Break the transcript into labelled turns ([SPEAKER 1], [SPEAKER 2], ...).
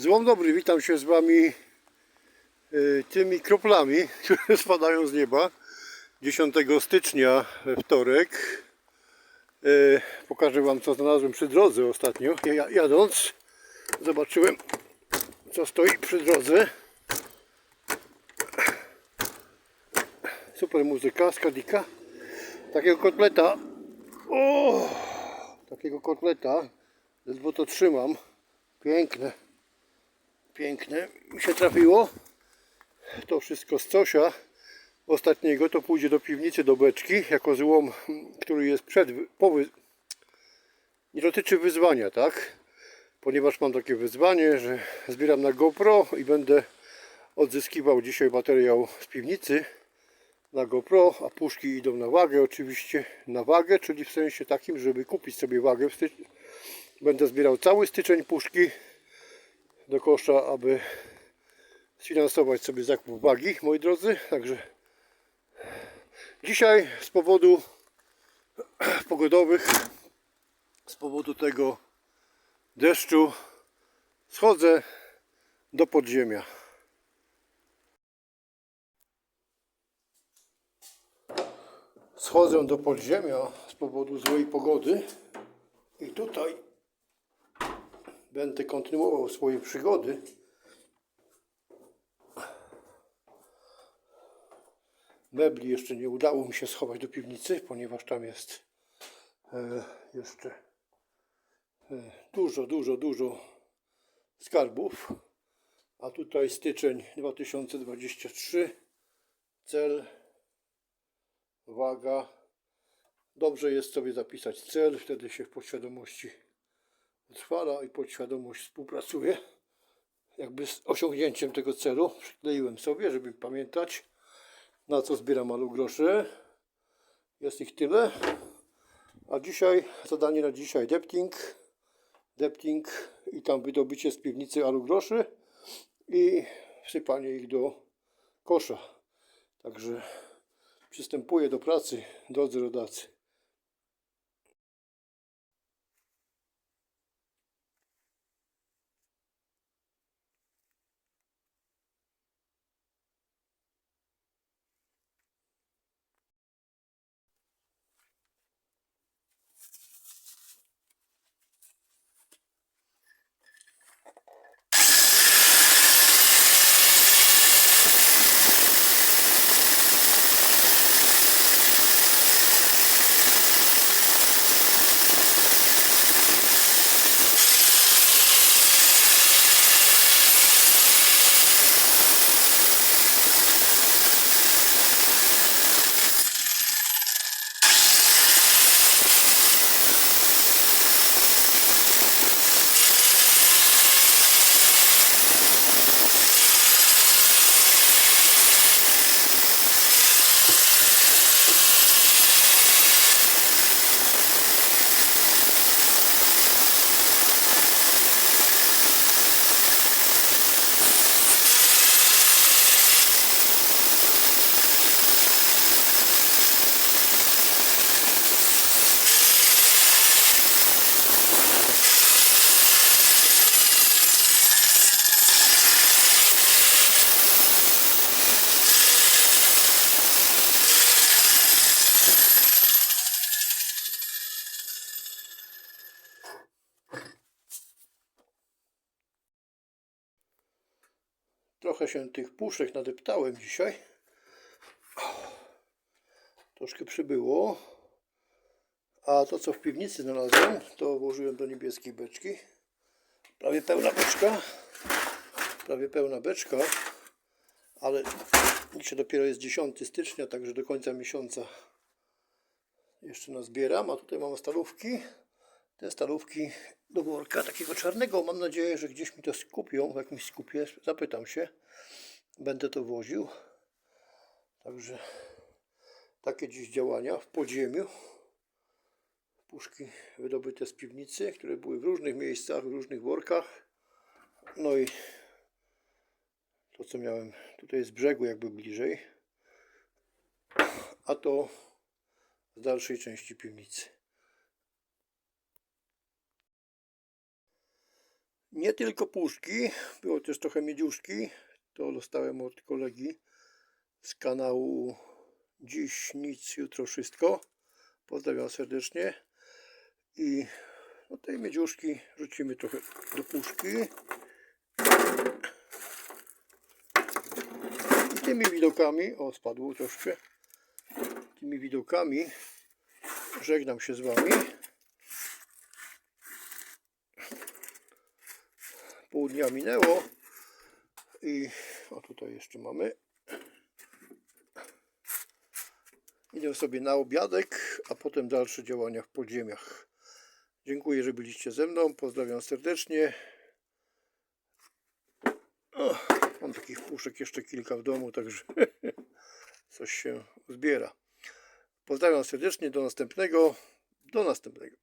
[SPEAKER 1] Złom dobry, witam się z Wami y, tymi kroplami, które spadają z nieba 10 stycznia wtorek. Y, Pokażę Wam co znalazłem przy drodze ostatnio. Ja- Jadąc zobaczyłem co stoi przy drodze. Super muzyka z Kadika. Takiego kotleta. O! Takiego kotleta. Ledwo to trzymam. Piękne. Piękne. Mi się trafiło. To wszystko z cosia ostatniego. To pójdzie do piwnicy, do beczki. Jako złom, który jest przed... Po. Nie dotyczy wyzwania, tak? Ponieważ mam takie wyzwanie, że zbieram na GoPro i będę odzyskiwał dzisiaj materiał z piwnicy na GoPro, a puszki idą na wagę oczywiście, na wagę, czyli w sensie takim, żeby kupić sobie wagę w styczniu. Będę zbierał cały styczeń puszki do kosza, aby sfinansować sobie zakup wagi, moi drodzy. Także dzisiaj z powodu pogodowych, z powodu tego deszczu schodzę do podziemia. Schodzę do podziemia z powodu złej pogody i tutaj będę kontynuował swoje przygody. Mebli jeszcze nie udało mi się schować do piwnicy, ponieważ tam jest e, jeszcze e, dużo, dużo, dużo skarbów. A tutaj styczeń 2023, cel, waga. Dobrze jest sobie zapisać cel, wtedy się w podświadomości utrwala i podświadomość współpracuje jakby z osiągnięciem tego celu. Przykleiłem sobie, żeby pamiętać na co zbieram alugrosze. Jest ich tyle. A dzisiaj, zadanie na dzisiaj depting, depting i tam wydobycie z piwnicy alugroszy i wsypanie ich do kosza. Także przystępuję do pracy, drodzy rodacy. Trochę się tych puszek nadeptałem dzisiaj. Troszkę przybyło. A to co w piwnicy znalazłem, to włożyłem do niebieskiej beczki. Prawie pełna beczka. Prawie pełna beczka. Ale dzisiaj dopiero jest 10 stycznia, także do końca miesiąca jeszcze nazbieram. A tutaj mam stalówki. Te stalówki do worka takiego czarnego. Mam nadzieję, że gdzieś mi to skupią, w jakimś skupie. Zapytam się. Będę to woził. Także takie dziś działania w podziemiu. Puszki wydobyte z piwnicy, które były w różnych miejscach, w różnych workach. No i to, co miałem tutaj z brzegu, jakby bliżej. A to z dalszej części piwnicy. Nie tylko puszki, było też trochę miedziuszki. To dostałem od kolegi z kanału Dziś nic, jutro wszystko. Pozdrawiam serdecznie. I no tej miedziuszki rzucimy trochę do puszki. I tymi widokami, o spadło troszkę, tymi widokami żegnam się z Wami. Pół dnia minęło i o tutaj jeszcze mamy. Idę sobie na obiadek, a potem dalsze działania w podziemiach. Dziękuję, że byliście ze mną. Pozdrawiam serdecznie. O, mam takich puszek jeszcze kilka w domu, także coś się zbiera. Pozdrawiam serdecznie. Do następnego. Do następnego.